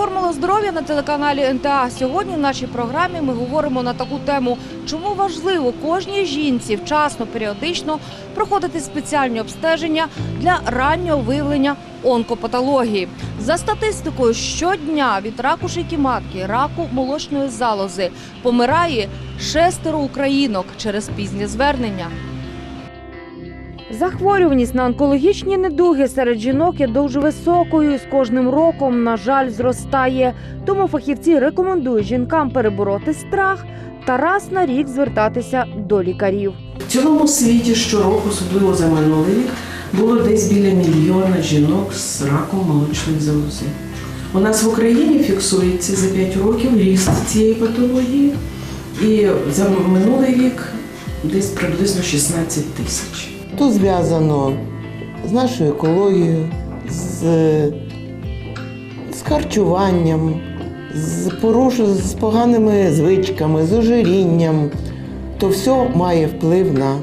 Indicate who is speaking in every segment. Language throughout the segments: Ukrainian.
Speaker 1: Формула здоров'я на телеканалі НТА. Сьогодні в нашій програмі ми говоримо на таку тему, чому важливо кожній жінці вчасно періодично проходити спеціальні обстеження для раннього виявлення онкопатології. За статистикою, щодня від раку шийки матки, раку молочної залози помирає шестеро українок через пізнє звернення. Захворюваність на онкологічні недуги серед жінок є дуже високою і з кожним роком, на жаль, зростає. Тому фахівці рекомендують жінкам перебороти страх та раз на рік звертатися до лікарів.
Speaker 2: В цілому світі щороку, особливо за минулий рік, було десь біля мільйона жінок з раком молочної залози. У нас в Україні фіксується за 5 років ріст цієї патології, і за минулий рік десь приблизно 16 тисяч.
Speaker 3: То зв'язано з нашою екологією, з, з харчуванням, з, поруш... з поганими звичками, з ожирінням. То все має вплив на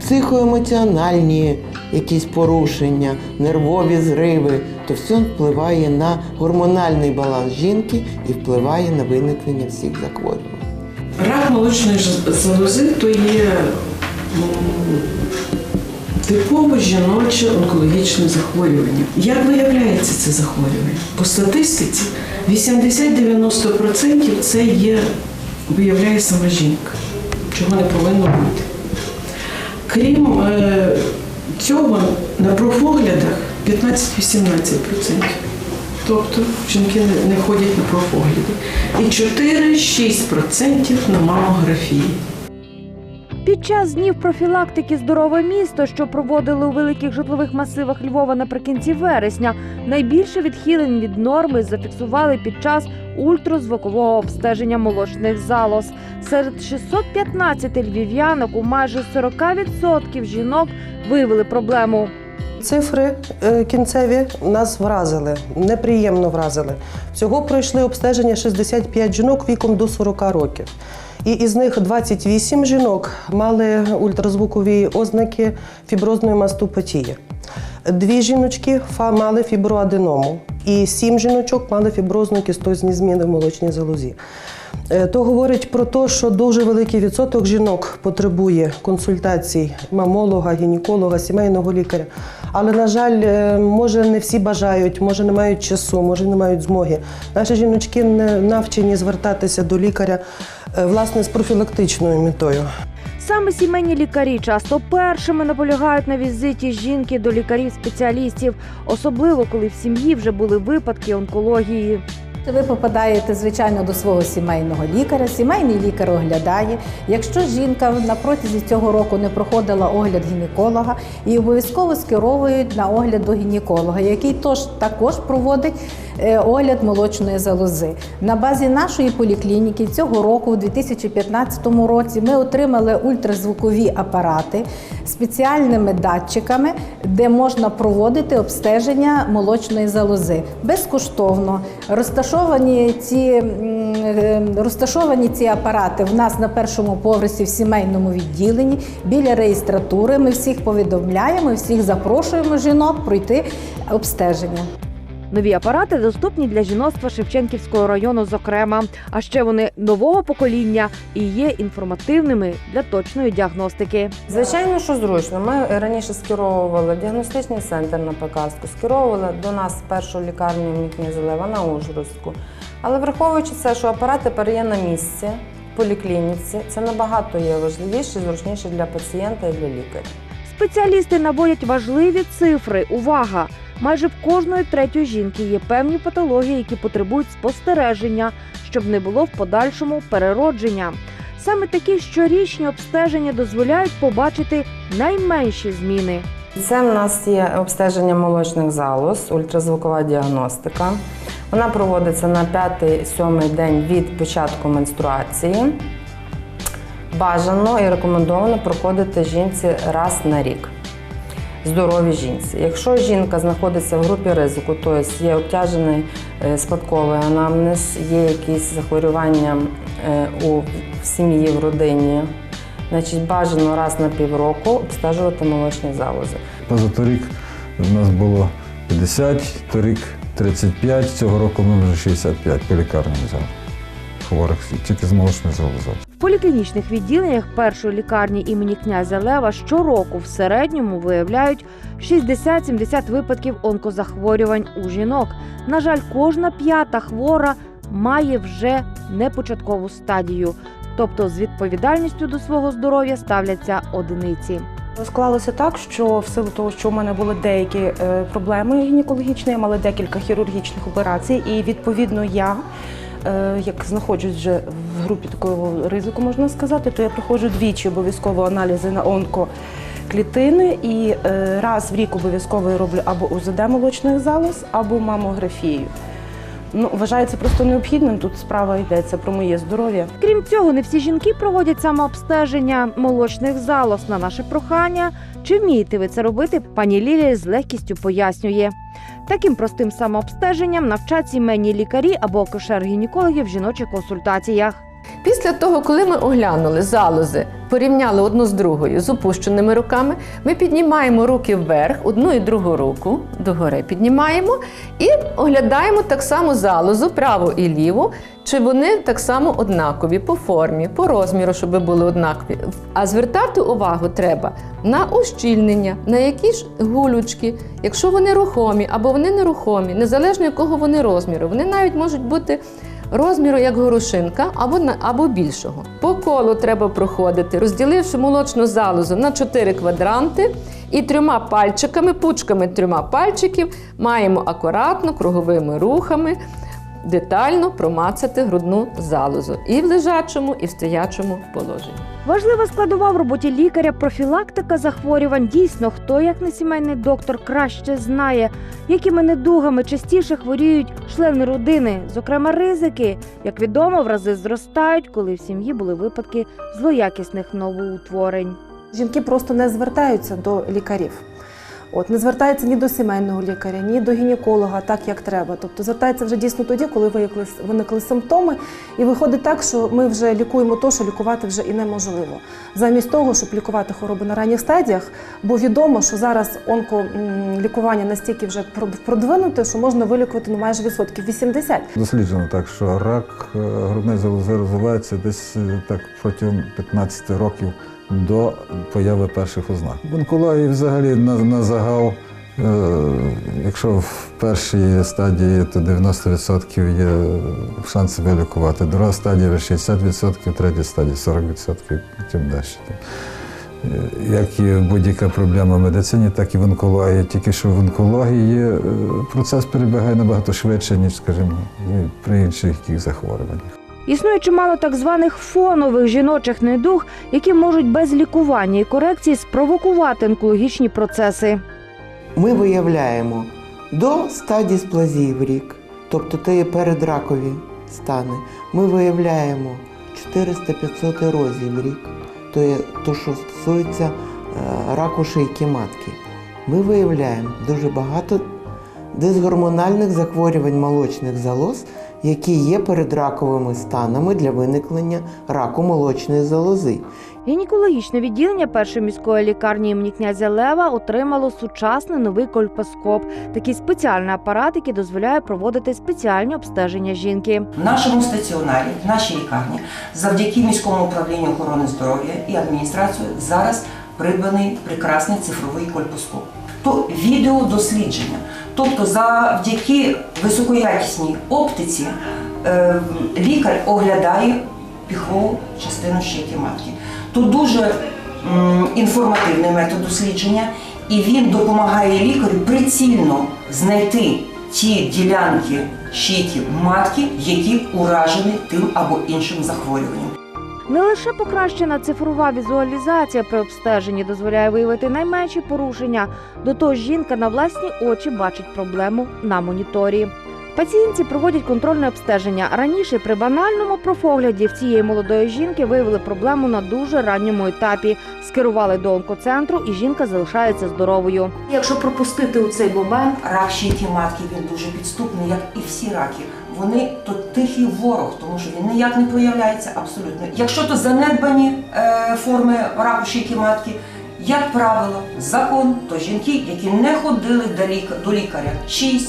Speaker 3: психоемоціональні якісь порушення, нервові зриви. То все впливає на гормональний баланс жінки і впливає на виникнення всіх захворювань.
Speaker 2: Рак молочної залози то є типове жіноче онкологічне захворювання. Як виявляється це захворювання? По статистиці 80-90% це є, виявляє сама жінка, чого не повинно бути. Крім е, цього, на профоглядах 15-18%. Тобто жінки не, ходять на профогляди. І 4-6% на мамографії.
Speaker 1: Під час днів профілактики здорове місто, що проводили у великих житлових масивах Львова наприкінці вересня, найбільше відхилень від норми зафіксували під час ультразвукового обстеження молочних залоз. Серед 615 львів'янок у майже 40% жінок виявили проблему.
Speaker 4: Цифри е, кінцеві нас вразили, неприємно вразили. Всього пройшли обстеження 65 жінок віком до 40 років. І із них 28 жінок мали ультразвукові ознаки фіброзної мастопатії. Дві жіночки мали фіброаденому, і сім жіночок мали фіброзну кістозні зміни в молочній залозі. Е, То говорить про те, що дуже великий відсоток жінок потребує консультацій мамолога, гінеколога, сімейного лікаря. Але, на жаль, е, може не всі бажають, може не мають часу, може не мають змоги. Наші жіночки не навчені звертатися до лікаря е, власне з профілактичною метою.
Speaker 1: Саме сімейні лікарі часто першими наполягають на візиті жінки до лікарів-спеціалістів, особливо коли в сім'ї вже були випадки онкології.
Speaker 5: Ви попадаєте, звичайно, до свого сімейного лікаря. Сімейний лікар оглядає. Якщо жінка на протязі цього року не проходила огляд гінеколога, і обов'язково скеровують на огляд до гінеколога, який тож також проводить огляд молочної залози. На базі нашої поліклініки цього року, у 2015 році, ми отримали ультразвукові апарати спеціальними датчиками, де можна проводити обстеження молочної залози безкоштовно. Розташовані ці, е, розташовані ці апарати в нас на першому поверсі в сімейному відділенні біля реєстратури. Ми всіх повідомляємо, всіх запрошуємо жінок пройти обстеження.
Speaker 1: Нові апарати доступні для жіноцтва Шевченківського району, зокрема. А ще вони нового покоління і є інформативними для точної діагностики.
Speaker 6: Звичайно, що зручно. Ми раніше скеровували діагностичний центр на Пекарську, скеровували до нас першу лікарню Мікнізелева на Ужгородську. Але враховуючи це, що апарат тепер є на місці, в поліклініці, це набагато є важливіше, зручніше для пацієнта і для лікаря.
Speaker 1: Спеціалісти наводять важливі цифри. Увага! Майже в кожної третьої жінки є певні патології, які потребують спостереження, щоб не було в подальшому переродження. Саме такі щорічні обстеження дозволяють побачити найменші зміни.
Speaker 6: Це в нас є обстеження молочних залоз, ультразвукова діагностика. Вона проводиться на 5-7 день від початку менструації. Бажано і рекомендовано проходити жінці раз на рік. Здоровій жінці. Якщо жінка знаходиться в групі ризику, тобто є обтяжений е, спадковий анамнез, є якісь захворювання е, у сім'ї, в родині, значить бажано раз на півроку обстежувати молочні залози.
Speaker 7: Позаторік в нас було 50, торік 35, цього року ми вже 65 по лікарням взяли. Хворих тільки з молочною залозою.
Speaker 1: В поліклінічних відділеннях першої лікарні імені князя Лева щороку в середньому виявляють 60-70 випадків онкозахворювань у жінок. На жаль, кожна п'ята хвора має вже непочаткову стадію, тобто з відповідальністю до свого здоров'я ставляться одиниці.
Speaker 8: Склалося так, що в силу того, що у мене були деякі е, проблеми гінекологічні, я мала декілька хірургічних операцій, і відповідно я, як знаходжусь вже в групі такого ризику, можна сказати, то я проходжу двічі обов'язково аналізи на онкоклітини і е, раз в рік обов'язково я роблю або УЗД молочних залоз, або мамографію. Ну, вважаю це просто необхідним. Тут справа йдеться про моє здоров'я.
Speaker 1: Крім цього, не всі жінки проводять самообстеження молочних залоз на наше прохання. Чи вмієте ви це робити? Пані Лілія з легкістю пояснює. Таким простим самообстеженням навчать сімейні лікарі або акушер-гінекологи в жіночих консультаціях.
Speaker 9: Після того, коли ми оглянули залози, порівняли одну з другою з опущеними руками, ми піднімаємо руки вверх, одну і другу руку догори піднімаємо і оглядаємо так само залозу, праву і ліву, чи вони так само однакові по формі, по розміру, щоб були однакові. А звертати увагу треба на ущільнення, на які ж гулючки, якщо вони рухомі або вони нерухомі, незалежно якого вони розміру, вони навіть можуть бути розміру як горошинка або, або більшого. По колу треба проходити, розділивши молочну залозу на 4 квадранти і трьома пальчиками, пучками трьома пальчиків, маємо акуратно круговими рухами детально промацати грудну залозу і в лежачому, і в стоячому положенні.
Speaker 1: Важлива складова в роботі лікаря профілактика захворювань. Дійсно, хто як не сімейний доктор краще знає, якими недугами частіше хворіють члени родини. Зокрема, ризики, як відомо, в рази зростають, коли в сім'ї були випадки злоякісних новоутворень.
Speaker 10: Жінки просто не звертаються до лікарів. От не звертаються ні до сімейного лікаря, ні до гінеколога, так як треба. Тобто звертаються вже дійсно тоді, коли виникли, виникли симптоми, і виходить так, що ми вже лікуємо то, що лікувати вже і неможливо. Замість того, щоб лікувати хвороби на ранніх стадіях, бо відомо, що зараз онколікування настільки вже про- продвинуте, що можна вилікувати ну, майже відсотків 80.
Speaker 7: Досліджено так, що рак е, грудної залози розвивається десь е, так протягом 15 років до появи перших ознак. В онкології взагалі на, на загал, е, якщо в першій стадії, то 90% є шанси вилікувати. Друга стадія 60%, третя стадія 40%, тим далі. Е, Як і будь-яка проблема в медицині, так і в онкології. Тільки що в онкології е, процес перебігає набагато швидше, ніж, скажімо, при інших захворюваннях.
Speaker 1: Існує чимало так званих фонових жіночих недуг, які можуть без лікування і корекції спровокувати онкологічні процеси.
Speaker 3: Ми виявляємо до 100 дисплазій в рік, тобто це є передракові стани. Ми виявляємо 400-500 ерозій в рік, то є то, що стосується е, раку шийки матки. Ми виявляємо дуже багато дисгормональних захворювань молочних залоз, які є передраковими станами для виникнення раку молочної залози.
Speaker 1: Гінекологічне відділення першої міської лікарні імені князя Лева отримало сучасний новий кольпоскоп, такий спеціальний апарат, який дозволяє проводити спеціальні обстеження жінки.
Speaker 11: В нашому стаціонарі, в нашій лікарні, завдяки міському управлінню охорони здоров'я і адміністрацію зараз придбаний прекрасний цифровий кольпоскоп. То відеодослідження. Тобто, завдяки високоякісній оптиці е, лікар оглядає піхову частину щеки матки. То дуже інформативний метод дослідження, і він допомагає лікарю прицільно знайти ті ділянки щитів матки, які уражені тим або іншим захворюванням.
Speaker 1: Не лише покращена цифрова візуалізація при обстеженні дозволяє виявити найменші порушення. До того жінка на власні очі бачить проблему на моніторі. Пацієнтці проводять контрольне обстеження. Раніше при банальному профогляді в цієї молодої жінки виявили проблему на дуже ранньому етапі. Скерували до онкоцентру, і жінка залишається здоровою. Якщо пропустити у цей момент,
Speaker 11: Рак щитки матки він дуже підступний, як і всі раки. Вони то тихий ворог, тому що він ніяк не проявляється абсолютно. Якщо то занедбані е, форми раку щитки матки, як правило, закон то жінки, які не ходили до, ліка, до лікаря 6-7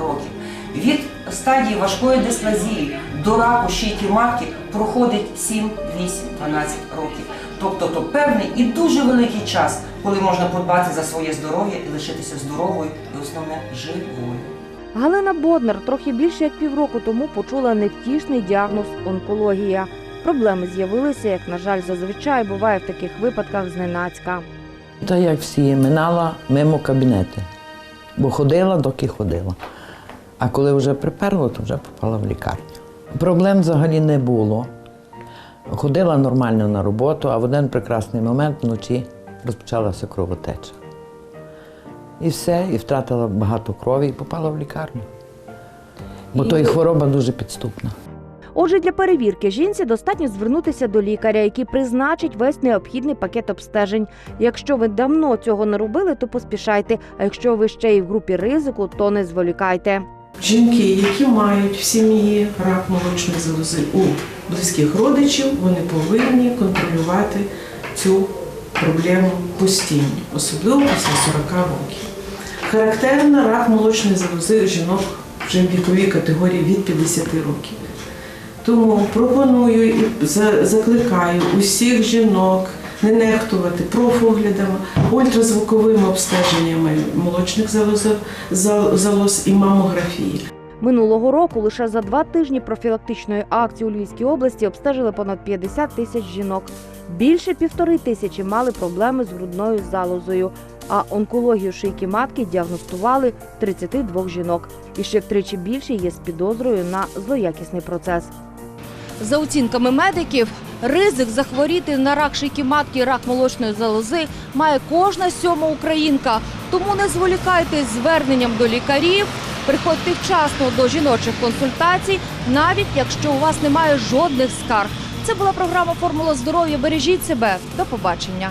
Speaker 11: років. Від стадії важкої дисплазії до раку щитки матки проходить 7, 8, 12 років. Тобто то певний і дуже великий час, коли можна подбати за своє здоров'я і лишитися здоровою і основне живою.
Speaker 1: Галина Боднар трохи більше як півроку тому почула невтішний діагноз онкологія. Проблеми з'явилися, як на жаль, зазвичай буває в таких випадках зненацька.
Speaker 12: Та як всі, минала мимо кабінети, бо ходила, доки ходила. А коли вже приперло, то вже попала в лікарню. Проблем взагалі не було. Ходила нормально на роботу, а в один прекрасний момент вночі розпочалася кровотеча. І все, і втратила багато крові і попала в лікарню. Бо то і хвороба дуже підступна.
Speaker 1: Отже, для перевірки жінці достатньо звернутися до лікаря, який призначить весь необхідний пакет обстежень. Якщо ви давно цього не робили, то поспішайте. А якщо ви ще й в групі ризику, то не зволікайте.
Speaker 2: Жінки, які мають в сім'ї рак молочної залози у близьких родичів, вони повинні контролювати цю проблему постійно, особливо після 40 років. Характерна рак молочної залози жінок в віковій категорії від 50 років. Тому пропоную і закликаю усіх жінок не нехтувати профоглядами, ультразвуковими обстеженнями молочних залоз і мамографії.
Speaker 1: Минулого року лише за два тижні профілактичної акції у Львівській області обстежили понад 50 тисяч жінок. Більше півтори тисячі мали проблеми з грудною залозою. А онкологію шийки матки діагностували 32 жінок. І ще втричі більше є з підозрою на злоякісний процес. За оцінками медиків, ризик захворіти на рак шийки матки рак молочної залози має кожна сьома українка. Тому не зволікайте з зверненням до лікарів, приходьте вчасно до жіночих консультацій, навіть якщо у вас немає жодних скарг. Це була програма Формула здоров'я. Бережіть себе. До побачення.